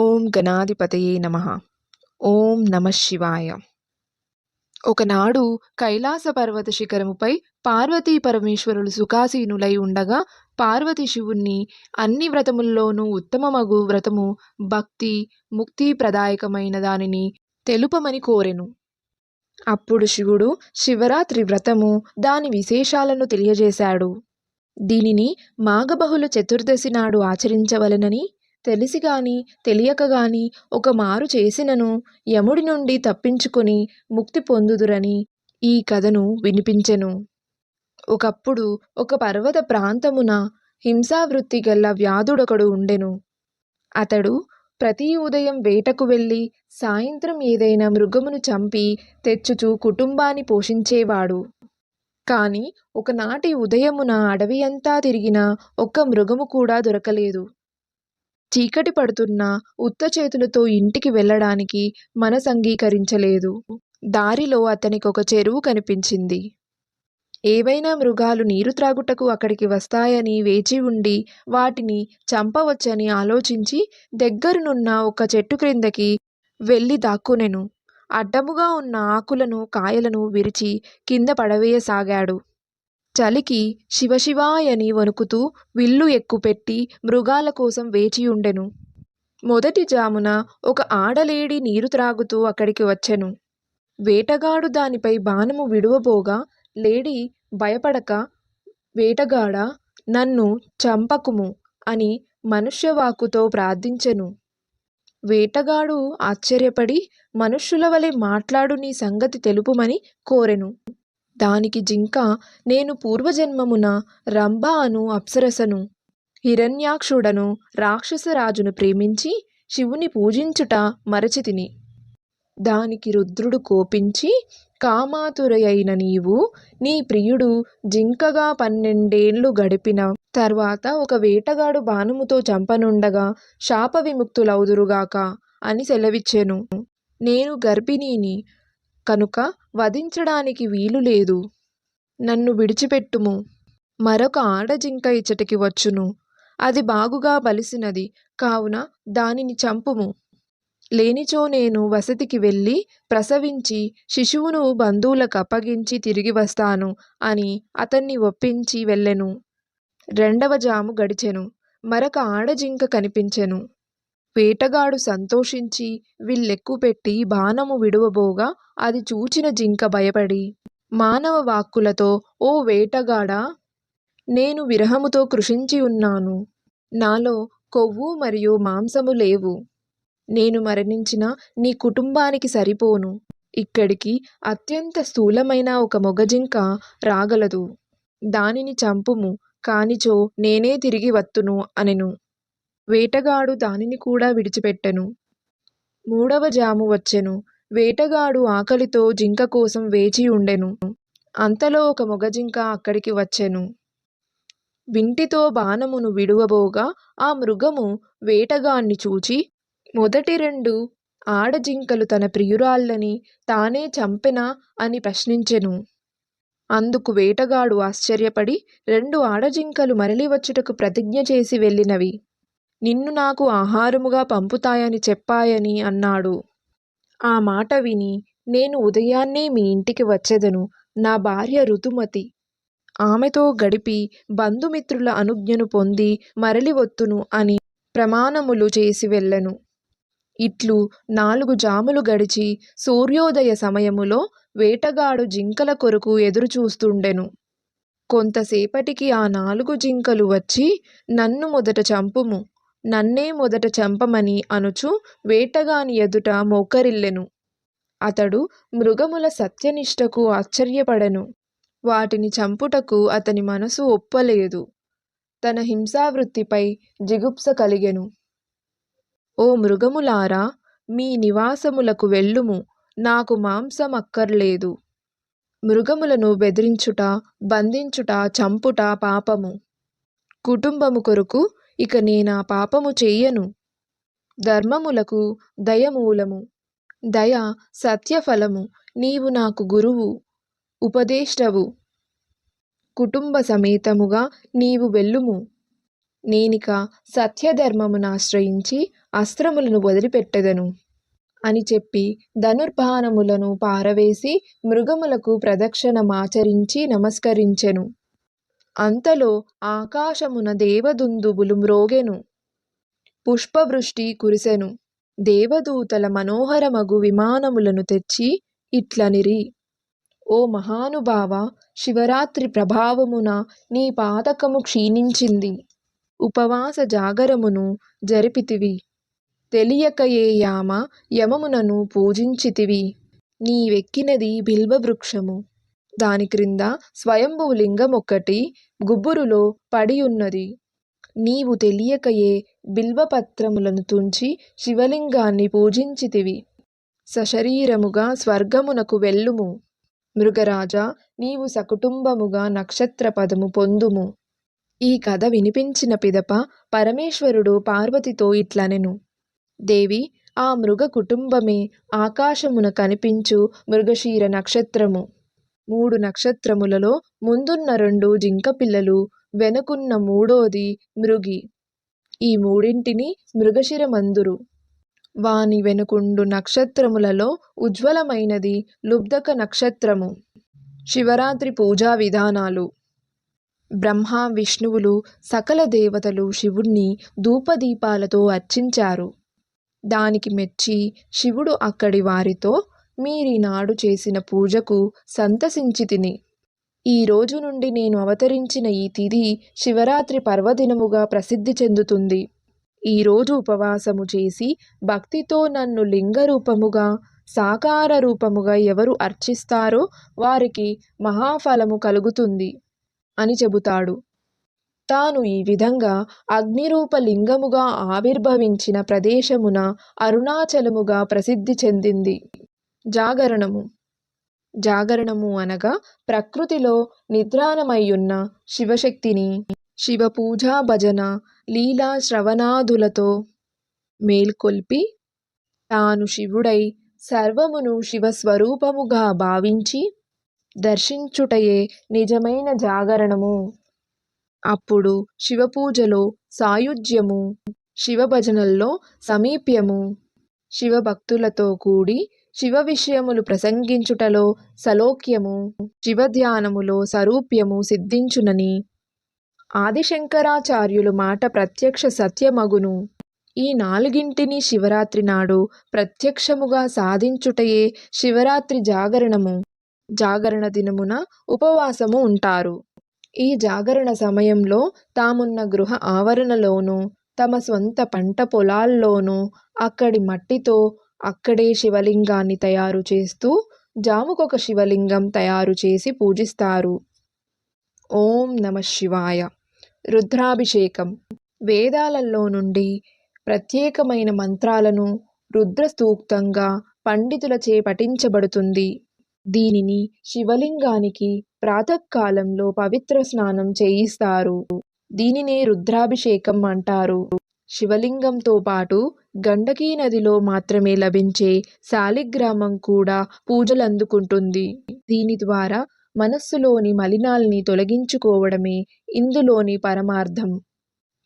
ఓం గణాధిపతయే నమ. ఓం నమ శివాయ. ఒకనాడు కైలాస పర్వత శిఖరముపై పార్వతీ పరమేశ్వరులు సుఖాసీనులై ఉండగా పార్వతి శివుణ్ణి అన్ని వ్రతముల్లోనూ ఉత్తమమగు వ్రతము భక్తి ముక్తి ప్రదాయకమైన దానిని తెలుపమని కోరెను. అప్పుడు శివుడు శివరాత్రి వ్రతము దాని విశేషాలను తెలియజేశాడు. దీనిని మాఘబహుళ చతుర్దశి నాడు ఆచరించవలెనని తెలిసి గాని తెలియక గాని ఒక మారు చేసినను యముడి నుండి తప్పించుకొని ముక్తి పొందుదురని ఈ కథను వినిపించెను. ఒకప్పుడు ఒక పర్వత ప్రాంతమున హింసావృత్తి గల వ్యాధుడొకడు ఉండెను. అతడు ప్రతి ఉదయం వేటకు వెళ్ళి సాయంత్రం ఏదైనా మృగమును చంపి తెచ్చుచు కుటుంబాన్ని పోషించేవాడు. కాని ఒకనాటి ఉదయమున అడవి అంతా తిరిగిన ఒక్క మృగము కూడా దొరకలేదు. చీకటి పడుతున్న ఉత్త చేతులతో ఇంటికి వెళ్ళడానికి మనసు అంగీకరించలేదు దారిలో అతనికి ఒక చెరువు కనిపించింది. ఏవైనా మృగాలు నీరు త్రాగుటకు అక్కడికి వస్తాయని వేచి ఉండి వాటిని చంపవచ్చని ఆలోచించి దగ్గరనున్న ఒక చెట్టు క్రిందకి వెళ్ళి దాక్కునెను. అడ్డముగా ఉన్న ఆకులను కాయలను విరిచి కింద పడవేయసాగాడు. చలికి శివశివాయని వణుకుతూ విల్లు ఎక్కుపెట్టి మృగాల కోసం వేచియుండెను మొదటి జామున ఒక ఆడలేడి నీరు త్రాగుతూ అక్కడికి వచ్చెను. వేటగాడు దానిపై బాణము విడువబోగా లేడి భయపడక వేటగాడ నన్ను చంపకుము అని మనుష్యవాకుతో ప్రార్థించెను. వేటగాడు ఆశ్చర్యపడి మనుష్యుల వలె మాట్లాడు నీ సంగతి తెలుపుమని కోరెను. దానికి జింక నేను పూర్వజన్మమున రంభ అను అప్సరసను హిరణ్యాక్షుడను రాక్షసరాజును ప్రేమించి శివుని పూజించుట మరచితిని. దానికి రుద్రుడు కోపించి కామాతురయైన నీవు నీ ప్రియుడు జింకగా పన్నెండేళ్ళు గడిపిన తర్వాత ఒక వేటగాడు బాణముతో చంపనుండగా శాప విముక్తులవుదురుగాక అని సెలవిచ్చెను. నేను గర్భిణిని కనుక వధించడానికి వీలు లేదు. నన్ను విడిచిపెట్టుము. మరొక ఆడజింక ఇచ్చటికి వచ్చును. అది బాగుగా బలిసినది. కావున దానిని చంపుము. లేనిచో నేను వసతికి వెళ్ళి ప్రసవించి శిశువును బంధువులకు అప్పగించి తిరిగి వస్తాను అని అతన్ని ఒప్పించి వెళ్ళెను. రెండవ జాము గడిచెను. మరొక ఆడజింక కనిపించెను. వేటగాడు సంతోషించి విల్లెక్కుపెట్టి బాణము విడువబోగా అది చూచిన జింక భయపడి మానవ వాక్కులతో ఓ వేటగాడా నేను విరహముతో కృషించి ఉన్నాను. నాలో కొవ్వు మరియు మాంసము లేవు. నేను మరణించిన నీ కుటుంబానికి సరిపోను. ఇక్కడికి అత్యంత స్థూలమైన ఒక మొగజింక రాగలదు. దానిని చంపుము. కానిచో నేనే తిరిగి వత్తును అనెను. వేటగాడు దానిని కూడా విడిచిపెట్టెను. మూడవ జాము వచ్చెను. వేటగాడు ఆకలితో జింక కోసం వేచి ఉండెను. అంతలో ఒక మొగజింక అక్కడికి వచ్చెను. వింటితో బాణమును విడువబోగా ఆ మృగము వేటగాన్ని చూచి మొదటి రెండు ఆడజింకలు తన ప్రియురాళ్ళని తానే చంపెనా? అని ప్రశ్నించెను. అందుకు వేటగాడు ఆశ్చర్యపడి రెండు ఆడజింకలు మరలి వచ్చుటకు ప్రతిజ్ఞ చేసి వెళ్ళినవి. నిన్ను నాకు ఆహారముగా పంపుతాయని చెప్పాయని అన్నాడు. ఆ మాట విని నేను ఉదయాన్నే మీ ఇంటికి వచ్చెదను నా భార్య ఋతుమతి ఆమెతో గడిపి బంధుమిత్రుల అనుజ్ఞను పొంది మరలి వత్తును అని ప్రమాణములు చేసి వెళ్ళెను. ఇట్లు నాలుగు జాములు గడిచి సూర్యోదయ సమయములో వేటగాడు జింకల కొరకు ఎదురుచూస్తుండెను. కొంతసేపటికి ఆ నాలుగు జింకలు వచ్చి నన్ను మొదట చంపుము నన్నే మొదట చంపమని అనుచు వేటగాని ఎదుట మోకరిల్లెను. అతడు మృగముల సత్యనిష్టకు ఆశ్చర్యపడెను. వాటిని చంపుటకు అతని మనసు ఒప్పలేదు. తన హింసావృత్తిపై జిగుప్స కలిగెను. ఓ మృగములారా మీ నివాసములకు వెళ్ళుము. నాకు మాంసం అక్కర్లేదు మృగములను బెదిరించుట బంధించుట చంపుట పాపము. కుటుంబము కొరకు ఇక నేనా పాపము చెయ్యను. ధర్మములకు దయమూలము. దయ సత్యఫలము. నీవు నాకు గురువు. ఉపదేష్టవు. కుటుంబ సమేతముగా నీవు వెళ్ళుము. నేనిక సత్యధర్మమును ఆశ్రయించి అస్త్రములను వదిలిపెట్టెదను అని చెప్పి ధనుర్బాణములను పారవేసి మృగములకు ప్రదక్షిణమాచరించి నమస్కరించెను. అంతలో ఆకాశమున దేవదుందుబులు మ్రోగెను. పుష్పవృష్టి కురిసెను. దేవదూతల మనోహరమగు విమానములను తెచ్చి ఇట్లనిరి. ఓ మహానుభావ శివరాత్రి ప్రభావమున నీ పాతకము క్షీణించింది. ఉపవాస జాగరమును జరిపితివి. తెలియకయే యామ యమమునను పూజించితివి. నీవెక్కినది బిల్వవృక్షము. దాని క్రింద స్వయంభువు ఒకటి గుబ్బురులో పడియున్నది. నీవు తెలియకయే బిల్వపత్రములను తుంచి శివలింగాన్ని పూజించితివి. సశరీరముగా స్వర్గమునకు వెళ్ళుము. మృగరాజా నీవు సకుటుంబముగా నక్షత్ర పదము పొందుము. ఈ కథ వినిపించిన పిదప పరమేశ్వరుడు పార్వతితో ఇట్లనెను. దేవి ఆ మృగ కుటుంబమే ఆకాశమున కనిపించు మృగశీర నక్షత్రము. మూడు నక్షత్రములలో ముందున్న రెండు జింకపిల్లలు వెనుకున్న మూడోది మృగి. ఈ మూడింటిని మృగశిరమందురు. వాని వెనుకుండు నక్షత్రములలో ఉజ్వలమైనది లుబ్ధక నక్షత్రము. శివరాత్రి పూజా విధానాలు. బ్రహ్మ విష్ణువులు సకల దేవతలు శివుణ్ణి ధూపదీపాలతో అర్చించారు. దానికి మెచ్చి శివుడు అక్కడి వారితో మీరీనాడు చేసిన పూజకు సంతసించి తిని. ఈ రోజు నుండి నేను అవతరించిన ఈ తిథి శివరాత్రి పర్వదినముగా ప్రసిద్ధి చెందుతుంది. ఈరోజు ఉపవాసము చేసి భక్తితో నన్ను లింగ రూపముగా సాకార రూపముగా ఎవరు అర్చిస్తారో వారికి మహాఫలము కలుగుతుంది అని చెబుతాడు. తాను ఈ విధంగా అగ్నిరూప లింగముగా ఆవిర్భవించిన ప్రదేశమున అరుణాచలముగా ప్రసిద్ధి చెందింది. జాగరణము. జాగరణము అనగా ప్రకృతిలో నిద్రాణమయ్యున్న శివశక్తిని శివపూజా భజన లీలా శ్రవణాదులతో మేల్కొల్పి తాను శివుడై సర్వమును శివస్వరూపముగా భావించి దర్శించుటయే నిజమైన జాగరణము. అప్పుడు శివపూజలో సాయుధ్యము శివభజనల్లో సమీప్యము శివభక్తులతో కూడి శివ విషయములు ప్రసంగించుటలో సలోక్యము శివధ్యానములో సరూప్యము సిద్ధించునని. ఆదిశంకరాచార్యులు మాట ప్రత్యక్ష సత్యమగును. ఈ నాలుగింటిని శివరాత్రి నాడు ప్రత్యక్షముగా సాధించుటయే శివరాత్రి జాగరణము. జాగరణ దినమున ఉపవాసము ఉంటారు. ఈ జాగరణ సమయంలో తామున్న గృహ ఆవరణలోనూ తమ స్వంత పంట పొలాల్లోనూ అక్కడి మట్టితో అక్కడే శివలింగాన్ని తయారు చేస్తూ జాముకొక శివలింగం తయారు చేసి పూజిస్తారు. ఓం నమ శివాయ. రుద్రాభిషేకం. వేదాలలో నుండి ప్రత్యేకమైన మంత్రాలను రుద్రస్తూక్తంగా పండితులచే పఠించబడుతుంది. దీనిని శివలింగానికి ప్రాతకాలంలో పవిత్ర స్నానం చేయిస్తారు. దీనినే రుద్రాభిషేకం అంటారు. శివలింగంతో పాటు గండకీ నదిలో మాత్రమే లభించే శాలిగ్రామం కూడా పూజలందుకుంటుంది. దీని ద్వారా మనస్సులోని మలినాల్ని తొలగించుకోవడమే ఇందులోని పరమార్థం.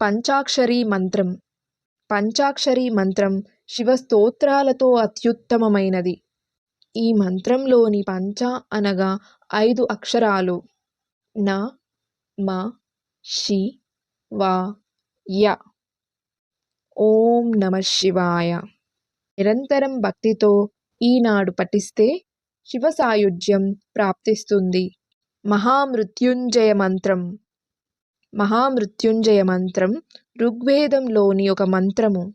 పంచాక్షరీ మంత్రం. పంచాక్షరీ మంత్రం శివ స్తోత్రాలతో అత్యుత్తమమైనది. ఈ మంత్రంలోని పంచ అనగా ఐదు అక్షరాలు. న మ షి వా య. ఓం నమ శివాయ. నిరంతరం భక్తితో ఈనాడు పఠిస్తే శివ సాయుధ్యం ప్రాప్తిస్తుంది. మహామృత్యుంజయ మంత్రం. మహామృత్యుంజయ మంత్రం ఋగ్వేదంలోని ఒక మంత్రము.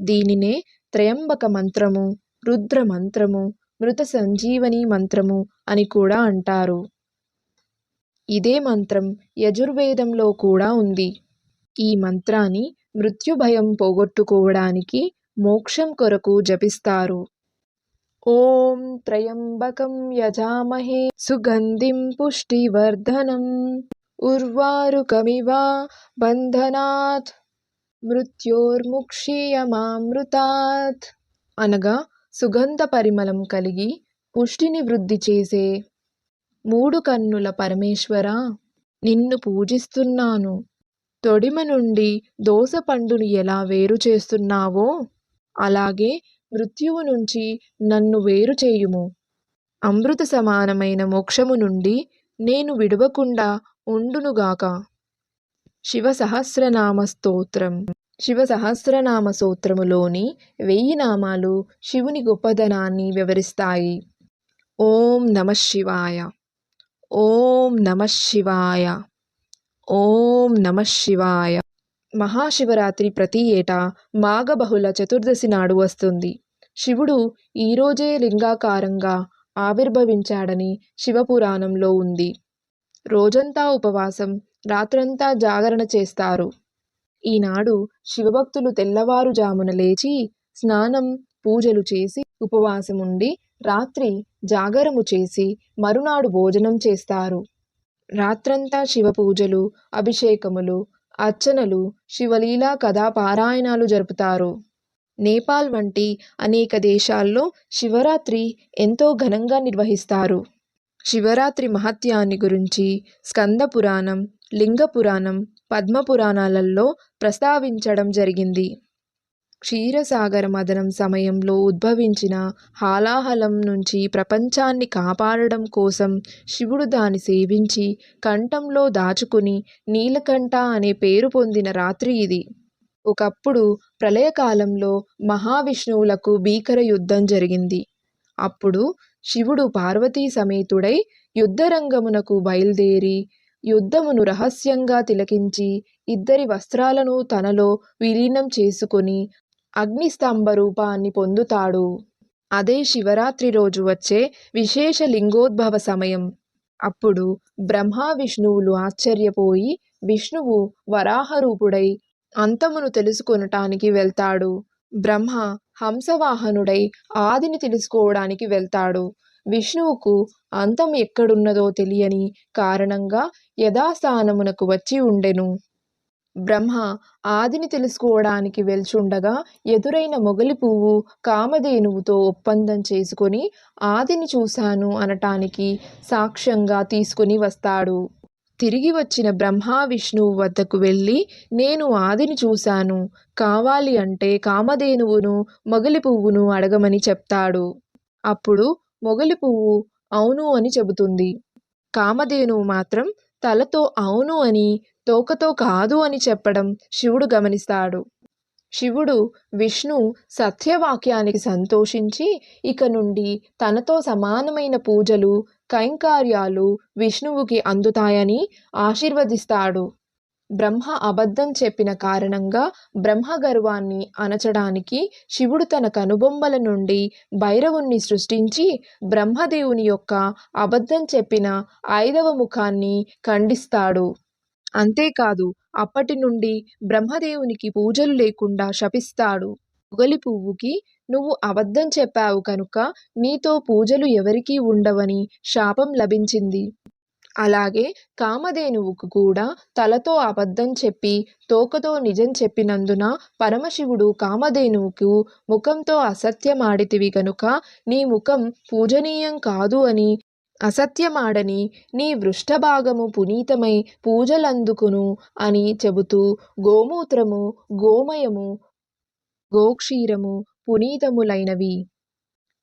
దీనినే త్రయంబక మంత్రము రుద్ర మంత్రము మృత సంజీవని మంత్రము అని కూడా అంటారు. ఇదే మంత్రం యజుర్వేదంలో కూడా ఉంది. ఈ మంత్రాన్ని మృత్యుభయం పోగొట్టుకోవడానికి మోక్షం కొరకు జపిస్తారు. ఓం త్రయంబకం యజామహే సుగంధిం పుష్టివర్ధనం. ఉర్వారుకమివా బంధనాత్. మృత్యోర్ముక్షీయమామృతాత్. అనగా సుగంధ పరిమళం కలిగి పుష్టిని వృద్ధి చేసే మూడు కన్నుల పరమేశ్వర నిన్ను పూజిస్తున్నాను. తొడిమ నుండి దోసపండుని ఎలా వేరు చేస్తున్నావో అలాగే మృత్యువు నుంచి నన్ను వేరు చేయుము. అమృత సమానమైన మోక్షము నుండి నేను విడవకుండా ఉండునుగాక. శివ సహస్రనామ స్తోత్రం. శివ సహస్రనామ స్తోత్రములోని వెయ్యి నామాలు శివుని గొప్పదనాన్ని వివరిస్తాయి. ఓం నమ శివాయ. ఓం నమ శివాయ. ఓం నమ శివాయ. మహాశివరాత్రి ప్రతి ఏటా మాఘబహుళ చతుర్దశి నాడు వస్తుంది. శివుడు ఈరోజే లింగాకారంగా ఆవిర్భవించాడని శివపురాణంలో ఉంది. రోజంతా ఉపవాసం రాత్రంతా జాగరణ చేస్తారు. ఈనాడు శివభక్తులు తెల్లవారుజామున లేచి స్నానం పూజలు చేసి ఉపవాసం ఉండి రాత్రి జాగరము చేసి మరునాడు భోజనం చేస్తారు. రాత్రంతా శివ పూజలు అభిషేకములు అర్చనలు శివలీలా కథా పారాయణాలు జరుపుతారు. నేపాల్ వంటి అనేక దేశాల్లో శివరాత్రి ఎంతో ఘనంగా నిర్వహిస్తారు. శివరాత్రి మహత్యాన్ని గురించి స్కంద పురాణం లింగ పురాణం పద్మ పురాణాలలో ప్రస్తావించడం జరిగింది. క్షీరసాగర మదనం సమయంలో ఉద్భవించిన హాలాహలం నుంచి ప్రపంచాన్ని కాపాడడం కోసం శివుడు దాన్ని సేవించి కంఠంలో దాచుకుని నీలకంఠ అనే పేరు పొందిన రాత్రి ఇది. ఒకప్పుడు ప్రళయకాలంలో మహావిష్ణువులకు భీకర యుద్ధం జరిగింది. అప్పుడు శివుడు పార్వతీ సమేతుడై యుద్ధరంగమునకు బయలుదేరి యుద్ధమును రహస్యంగా తిలకించి ఇద్దరి వస్త్రాలను తనలో విలీనం చేసుకొని అగ్నిస్తంభ రూపాన్ని పొందుతాడు. అదే శివరాత్రి రోజు వచ్చే విశేష లింగోద్భవ సమయం. అప్పుడు బ్రహ్మ విష్ణువులు ఆశ్చర్యపోయి విష్ణువు వరాహరూపుడై అంతమును తెలుసుకొనటానికి వెళ్తాడు. బ్రహ్మ హంసవాహనుడై ఆదిని తెలుసుకోవడానికి వెళ్తాడు. విష్ణువుకు అంతం ఎక్కడున్నదో తెలియని కారణంగా యథాస్థానమునకు వచ్చి ఉండెను. బ్రహ్మ ఆదిని తెలుసుకోవడానికి వెళ్చుండగా ఎదురైన మొగలి పువ్వు కామధేనువుతో ఒప్పందం చేసుకొని ఆదిని చూశాను అనటానికి సాక్ష్యంగా తీసుకుని వస్తాడు. తిరిగి వచ్చిన బ్రహ్మ విష్ణువు వద్దకు వెళ్ళి నేను ఆదిని చూశాను. కావాలి అంటే కామధేనువును మొగలి పువ్వును అడగమని చెప్తాడు. అప్పుడు మొగలి పువ్వు అవును అని చెబుతుంది. కామధేనువు మాత్రం తలతో అవును అని తోకతో కాదు అని చెప్పడం శివుడు గమనిస్తాడు. శివుడు విష్ణు సత్యవాక్యానికి సంతోషించి ఇక నుండి తనతో సమానమైన పూజలు కైంకార్యాలు విష్ణువుకి అందుతాయని ఆశీర్వదిస్తాడు. బ్రహ్మ అబద్ధం చెప్పిన కారణంగా బ్రహ్మ గర్వాన్ని అణచడానికి శివుడు తన కనుబొమ్మల నుండి భైరవుణ్ణి సృష్టించి బ్రహ్మదేవుని యొక్క అబద్ధం చెప్పిన ఐదవ ముఖాన్ని ఖండిస్తాడు. అంతేకాదు అప్పటి నుండి బ్రహ్మదేవునికి పూజలు లేకుండా శపిస్తాడు. మొగలి పువ్వుకి నువ్వు అబద్ధం చెప్పావు కనుక నీతో పూజలు ఎవరికీ ఉండవని శాపం లభించింది. అలాగే కామధేనువుకు కూడా తలతో అబద్ధం చెప్పి తోకతో నిజం చెప్పినందున పరమశివుడు కామధేనువుకు ముఖంతో అసత్యమాడితివి కనుక నీ ముఖం పూజనీయం కాదు అని అసత్యమాడని నీ వృష్ఠభాగము పునీతమై పూజలందుకును అని చెబుతూ గోమూత్రము గోమయము గోక్షీరము పునీతములైనవి.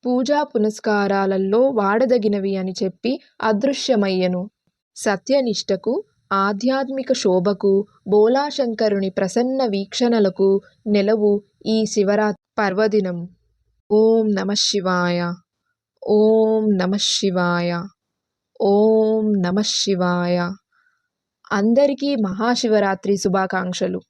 పూజా పునస్కారాలలో వాడదగినవి అని చెప్పి అదృశ్యమయ్యను. సత్యనిష్టకు ఆధ్యాత్మిక శోభకు బోలాశంకరుని ప్రసన్న వీక్షణలకు నెలవు ఈ శివరాత్రి పర్వదినం. ఓం నమ శివాయ. ఓం నమ శివాయ. ఓం నమ శివాయ. అందరికీ మహాశివరాత్రి శుభాకాంక్షలు.